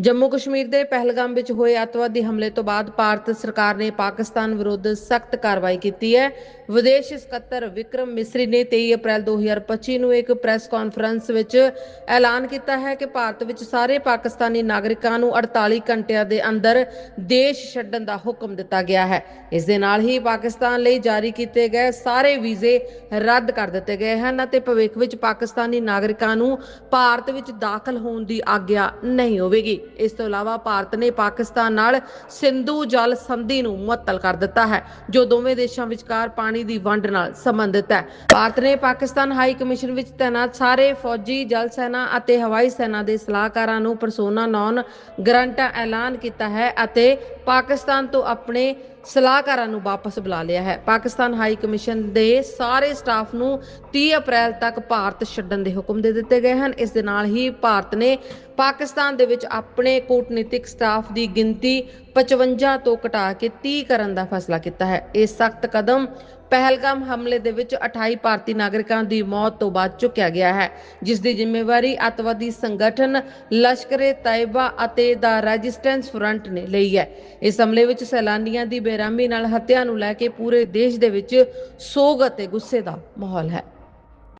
ਜੰਮੂ ਕਸ਼ਮੀਰ ਦੇ ਪਹਿਲਗਾਮ ਵਿੱਚ ਹੋਏ ਅੱਤਵਾਦੀ ਹਮਲੇ ਤੋਂ ਬਾਅਦ ਭਾਰਤ ਸਰਕਾਰ ਨੇ ਪਾਕਿਸਤਾਨ ਵਿਰੁੱਧ ਸਖਤ ਕਾਰਵਾਈ ਕੀਤੀ ਹੈ। ਵਿਦੇਸ਼ ਸਕੱਤਰ ਵਿਕਰਮ ਮਿਸਰੀ ਨੇ 23 ਅਪ੍ਰੈਲ 2025 ਨੂੰ ਇੱਕ ਪ੍ਰੈਸ ਕਾਨਫਰੰਸ ਵਿੱਚ ਐਲਾਨ ਕੀਤਾ ਹੈ ਕਿ ਭਾਰਤ ਵਿੱਚ ਸਾਰੇ ਪਾਕਿਸਤਾਨੀ ਨਾਗਰਿਕਾਂ ਨੂੰ 48 ਘੰਟਿਆਂ ਦੇ ਅੰਦਰ ਦੇਸ਼ ਛੱਡਣ ਦਾ ਹੁਕਮ ਦਿੱਤਾ ਗਿਆ ਹੈ। ਇਸ ਦੇ ਨਾਲ ਹੀ ਪਾਕਿਸਤਾਨ ਲਈ ਜਾਰੀ ਕੀਤੇ ਗਏ ਸਾਰੇ ਵੀਜ਼ੇ ਰੱਦ ਕਰ ਦਿੱਤੇ ਗਏ ਹਨ ਅਤੇ ਭਵਿੱਖ ਵਿੱਚ ਪਾਕਿਸਤਾਨੀ ਨਾਗਰਿਕਾਂ ਨੂੰ ਭਾਰਤ ਵਿੱਚ ਦਾਖਲ ਹੋਣ ਦੀ ਆਗਿਆ ਨਹੀਂ ਹੋਵੇਗੀ। ਇਸ ਤੋਂ ਇਲਾਵਾ ਭਾਰਤ ਨੇ ਪਾਕਿਸਤਾਨ ਨਾਲ ਸਿੰਧੂ ਜਲ ਸੰਧੀ ਨੂੰ ਮੁਅੱਤਲ ਕਰ ਦਿੱਤਾ ਹੈ, ਜੋ ਦੋਵੇਂ ਦੇਸ਼ਾਂ ਵਿਚਕਾਰ ਪਾਣੀ ਦੀ ਵੰਡ ਨਾਲ ਸੰਬੰਧਿਤ ਹੈ। ਭਾਰਤ ਨੇ ਪਾਕਿਸਤਾਨ ਹਾਈ ਕਮਿਸ਼ਨ ਵਿੱਚ ਤਾਇਨਾਤ ਸਾਰੇ ਫੌਜੀ ਜਲ ਸੈਨਾ ਅਤੇ ਹਵਾਈ ਸੈਨਾ ਦੇ ਸਲਾਹਕਾਰਾਂ ਨੂੰ ਪਰਸੋਨਾ ਨੌਨ ਗਰੰਟਾ ਐਲਾਨ ਕੀਤਾ ਹੈ ਅਤੇ ਪਾਕਿਸਤਾਨ ਤੋਂ ਆਪਣੇ ਸਲਾਹਕਾਰਾਂ ਨੂੰ ਵਾਪਸ ਬੁਲਾ ਲਿਆ ਹੈ। ਪਾਕਿਸਤਾਨ ਹਾਈ ਕਮਿਸ਼ਨ ਦੇ ਸਾਰੇ ਸਟਾਫ ਨੂੰ 30 ਅਪ੍ਰੈਲ ਤੱਕ ਭਾਰਤ ਛੱਡਣ ਦੇ ਹੁਕਮ ਦੇ ਦਿੱਤੇ ਗਏ ਹਨ। ਇਸ ਦੇ ਨਾਲ ਹੀ ਭਾਰਤ ਨੇ ਪਾਕਿਸਤਾਨ ਦੇ ਵਿੱਚ ਆਪਣੇ ਕੂਟਨੀਤਿਕ ਸਟਾਫ ਦੀ ਗਿਣਤੀ 55 ਤੋਂ ਘਟਾ ਕੇ 30 ਕਰਨ ਦਾ ਫੈਸਲਾ ਕੀਤਾ ਹੈ। ਇਹ ਸਖਤ ਕਦਮ ਪਹਿਲਗਾਮ ਹਮਲੇ ਦੇ ਵਿੱਚ 28 ਭਾਰਤੀ ਨਾਗਰਿਕਾਂ ਦੀ ਮੌਤ ਤੋਂ ਬਾਅਦ ਚੁੱਕਿਆ ਗਿਆ ਹੈ। ਜਿਸ ਦੀ ਜ਼ਿੰਮੇਵਾਰੀ ਅੱਤਵਾਦੀ ਸੰਗਠਨ ਲਸ਼ਕਰੇ ਤੈਯਬਾ ਅਤੇ ਦਾ ਰੈਜ਼ਿਸਟੈਂਸ ਫਰੰਟ ਨੇ ਲਈ ਹੈ। ਇਸ ਹਮਲੇ ਵਿੱਚ ਸੈਲਾਨੀਆਂ ਦੀ ਬੇਰਹਿਮੀ ਨਾਲ ਹੱਤਿਆ ਨੂੰ ਲੈ ਕੇ ਪੂਰੇ ਦੇਸ਼ ਦੇ ਵਿੱਚ ਸੋਗ ਅਤੇ ਗੁੱਸੇ ਦਾ ਮਾਹੌਲ ਹੈ।